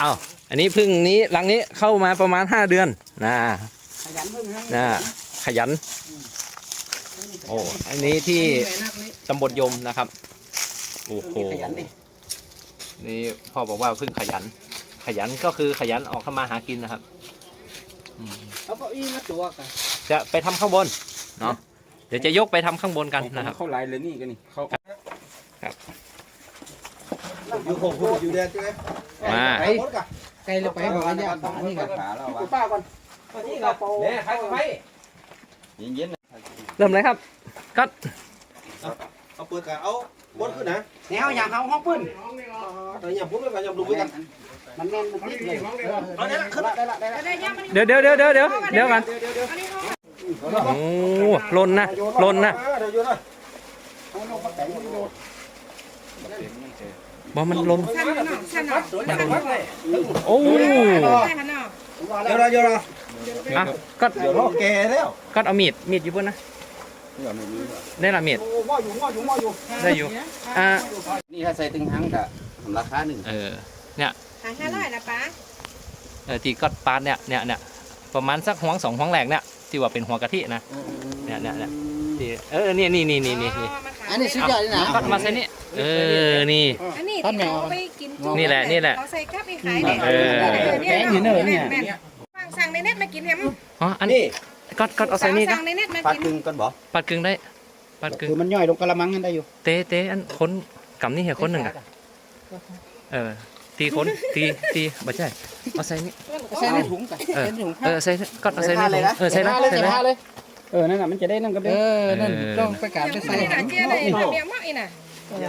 เอาอันนี้พึ่งนี้รังนี้เข้ามาประมาณห้าเดือนนะขยันพึ่งให้นะขยัน โอ้อันนี้ที่ตำบลยมนะครับโอ้โหขยันดินี่พ่อบอกว่าพึ่งขยัน ขยันก็คือขยันออกทำมาหากินนะครับอืมเอาเก้าอี้มาตัวกันจะไปทำข้างบนเนาะเดี๋ยวจะยกไปทำข้างบนกันนะครับเข้าไลน์เลยนี่กันนี่เขา อยู่หกอยู่อยู่แดนใช่ไหมมาไปไกลเลยไปบอกว่าอย่าป่านี่กันขาแล้ววะป้าก่อนนี่กับโปเนี่ยใครกับใครเย็นเริ่มเลยครับก็เอาเปิดกันเอาบดขึ้นนะแนวอย่างเขาห้องปืนแต่อย่าพูดแล้วกันอย่าดูไปกันมันแน่นมันติดเลยเอาได้ละขึ้นได้ละได้ละเดี๋ยวเดี๋ยวเดี๋ยวเดี๋ยวเดี๋ยวเดี๋ยวกันโอ้ลนนะลนนะ เดี๋ยวโยนหน่อยเอาลงมาแต่งโยนบอมันลน ชั้นเนาะชั้นเนาะโอ้ได้ค่ะเนาะเดี๋ยวเราเดี๋ยวเราอะก็เดี๋ยวเราแก่แล้วก็เอามีดมีดอยู่บนนะได้ละมีดโอ้หม้ออยู่หม้ออยู่หม้ออยู่ได้อยู่อ่านี่ถ้าใส่ตึงหังกะราคาหนึ่งเออหาห้าร้อยละป้าเออที่ก็ปาดเนี่ยเนี่ยเนี่ยประมาณสักหัวสองหัวแหลกเนี่ยที่ว่าเป็นหัวกะทินะเนี่ยเนี่ยเนี่ยที่เออเนี่ยนี่นี่นี่นี่นี่อันนี้สุดยอดเลยนะก็มาใส่นี่เออนี่ อันนี้ที่เขาไปกินจุนี่แหละนี่แหละเขาใส่กับไปขายเนี่ยเออเนี่ยเนี่ยฟังสั่งในเน็ตมากินเนี่ยอ๋ออันนี้นี่ก็ก็เอาใส่นี่ก็สั่งในเน็ตมาปัดกินกึ่งก่อนบ่ปัดกึ่งได้ ปัดกึ่งคือมันย่อยลงกระมังกันได้อยู่เตะเตะอันคนกำนี่เหี้ยคนหนึ่งอะเออตีคนตีตีบ่ใช่เอาใส่นี่ใส่ในถุงกันเออใส่ในถุงเออใส่นี่ก็เอาใส่นี่เออใส่ละใส่ละเลย เออ นั่นน่ะมันจะได้นั่นก็ได้เออ นั่นเออต้องไปการไปยังใส่ไม่ได้เจี๊ยเลยเมียมั่งอีน่ะ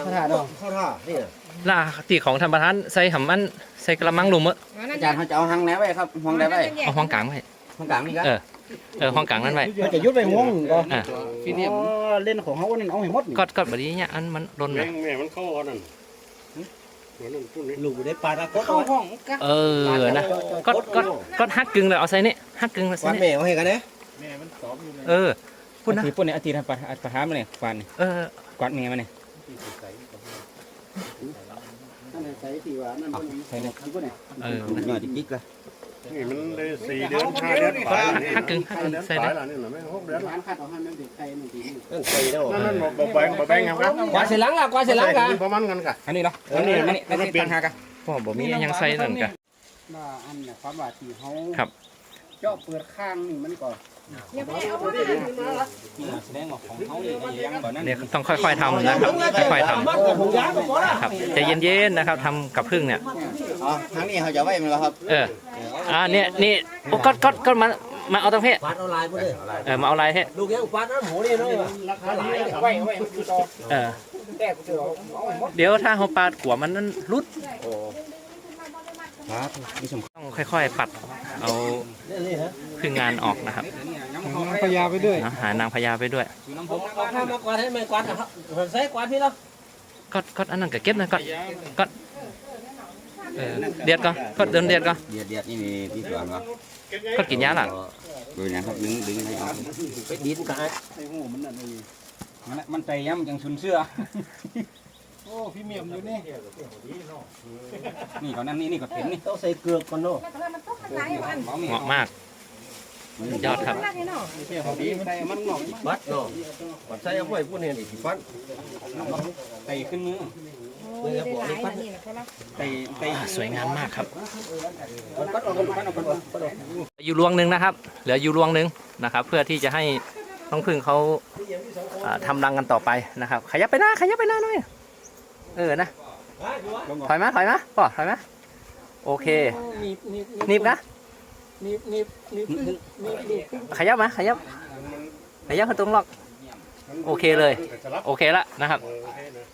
ขนาดเนาะเข้าท่านี่นะ ล่าตีของธรรมทานใส่หำอันใส่กระมังหลุมอะอาจารย์เขาจะเอาหังแหนไว้ครับหังแหนไว้เอาห้องกลางไว้หังกลางนี่ครับเออเออห้องกลางนั้นไว้มันจะยุดไปง่วงก็อะฟีเนียมเล่นของเขาเนี่ยเอาให้หมดก็ก็แบบนี้เนี่ยอันมันลนแม่นะงแม่มันเข้าอันนั้นเหมือนนั่นพูดนี่ลูกได้ปลาตะกดเข้าห้องก็เออนะก็ก็ก็ฮักกึ่งเลยเอาใส่นี่ฮักกึ่งเลยใส่วันนี่แม่เอาให้กันนะแม่มันสอบอยู่ในเออพูดนะทีปุ่นเนี่ยอาทิตย์ปะปะหามาเนี่ยฟันเออกวาดเมียมาเนี่ย ใส่สีว่านั่นใส่เลยเออหน่อยจิ๊กละนี่มันเลยสี่เดือนห้าเดือนก็ปลายฮักกึ่งฮักกึ่งเดือนใส่ปได้ลายแล้วนี่นะไม่หกเดือนร้านคัดเอาให้มันถึงไทยมันดีนั่นใส่แล้วนั่นนั่นบอกแบงบอกแบงครับกวาดเสร็จหลังอะกวาดเสร็จหลังกะประมาณกันกะอันนี้เหรออันนี้อันนี้อันนี้ต่างหากะพ่อบอกมียังใส่นั่นกะว่าอันเนี่ยความว่าที่เขาครับเจาะเปิดข้างนี่มันก็อย่าไปเอาไป แสดงว่าของเขาเนี่ยยังก่อนนั้นเนี่ยต้องค่อยๆทำนะครับค่อยๆทำครับใจเย็นๆนะครับทำกับพึ่งเนี่ยอ๋อทั้งนี้เขาจะไว้มันแล้วครับเอออ่าเนี่ยนี่โอ้ก็ก็ก็มามาเอาตรงเพศปลาออนไลน์พวกนี้เออมาเอาลายเพศลูกยังปลาน้ำหมูนี่น้อยว่ะราคาหลายไว้ไว้มันคือต่อเออแตกเจอเอาให้หมดเดี๋ยวถ้าเขาปาดขัวมันนั้นรุดครับนี่สมต้องค่อยๆปัดเอาพึ่งงานออกนะครับ พยาไปด้วยเนาะหานางพญาไปด้วยเอาผ้ามากวาดให้มันกวาดนะครับใส่กวาดพี่แล้วก็ก็อันนั้นก็เก็บนะก็ก็เออเดียดก็ก็เดินเดียดก็เดียดเดียดนี่มีที่สวนวะก็กินยาหลังดูนะครับดึงดึงให้ออกไปดินกันไอ้หูมันนั่นเองมันมันใจย้ำยังชุนเสื้อโอ้พี่เมียมอยู่นี่นี่เขานั่นนี่นี่ก็เห็นนี่ต้องใส่เกลือก่อนเนาะมันต้องหลายอันเขามีเหมาะมาก ยอดครับรักให้เนาะเที่ยวดีมันได้มันหนอกบัดเนาะบัดใส่เอาไว้พูดเห็นอีกฟันไตขึ้นมือโอ้ยได้หลายอันนี่นะเขาละไตไตสวยงามมากครับมันปัดออกมันปัดออกมันปัดออกอยู่รวงหนึ่งนะครับ เหลืออยู่รวงหนึ่งนะครับ เพื่อที่จะให้น้องพึ่งเขาอ่าทำรังกันต่อไปนะครับ ขยับไปหน้าขยับไปหน้าหน่อยเออนะถอยมาถอยมาป่อถอยมาโอเคนี่นี่หนีบนะ นี่นี่นี่นี่นี่ขยับมาขยับขยับมาตรงล็อกโอเคเลย โอเคละนะครับ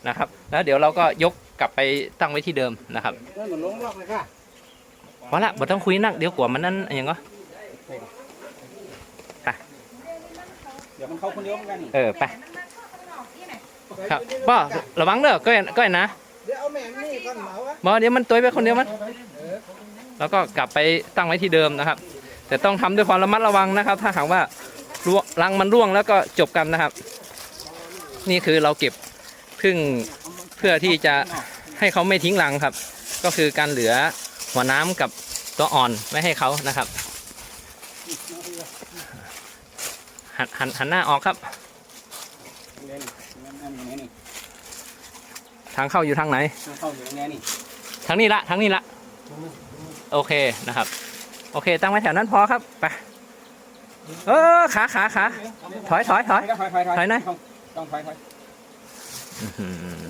นะครับ แล้วเดี๋ยวเราก็ยกกลับไปตั้งไว้ที่เดิมนะครับนั่นมันลงรอบเลยค่ะพอละบ่ต้องคุยนักเดี๋ยวกลัวมันนั่นอะไรอย่างก็เดี๋ยวมันเข้าคนเดียวเหมือนกันนี่เออไปครับป้อระวังเด้อก้อยก้อยนะเดี๋ยวเอาแม่นี่ก่อนเหมาวะบอเดี๋ยวมันตัวไปคนเดียวมัน แล้วก็กลับไปตั้งไว้ที่เดิมนะครับ แต่ต้องทำด้วยความระมัดระวังนะครับ ถ้าหากว่าร่วงรังมันร่วงแล้วก็จบกันนะครับ นี่คือเราเก็บพึ่งเพื่อที่จะให้เขาไม่ทิ้งรังครับ ก็คือการเหลือหัวน้ำกับตัวอ่อนไว้ให้เขานะครับ หันหันหันหน้าออกครับเล่นนั่นอย่างนี้นี่ทางเข้าอยู่ทางไหนเข้าอยู่ตรงนี้นี่ทางนี้ละทางนี้ละ โอเคนะครับ โอเค ตั้งไว้แถวนั้นพอครับไปเออขาขาขาถอยถอยถอยถอยถอยถอยถอยหน่อยต้องต้องถอยถอยอื้อหือ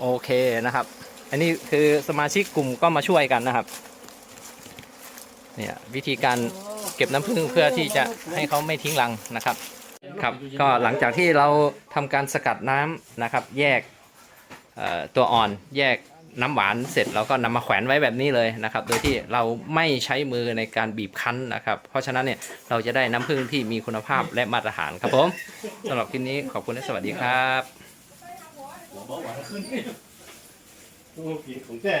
โอเคนะครับ อันนี้คือสมาชิกกลุ่มก็มาช่วยกันนะครับ เนี่ยวิธีการเก็บน้ำผึ้งเพื่อที่จะให้เขาไม่ทิ้งรังนะครับ ครับ ก็หลังจากที่เราทำการสกัดน้ำนะครับ แยกเอ่อตัวอ่อนแยก น้ำหวานเสร็จเราก็นำมาแขวนไว้แบบนี้เลยนะครับ โดยที่เราไม่ใช้มือในการบีบคั้นนะครับ เพราะฉะนั้นเนี่ยเราจะได้น้ำผึ้งที่มีคุณภาพและมาตรฐานครับผมสำหรับคลิปนี้ขอบคุณและสวัสดีครับโอ้กินของแท้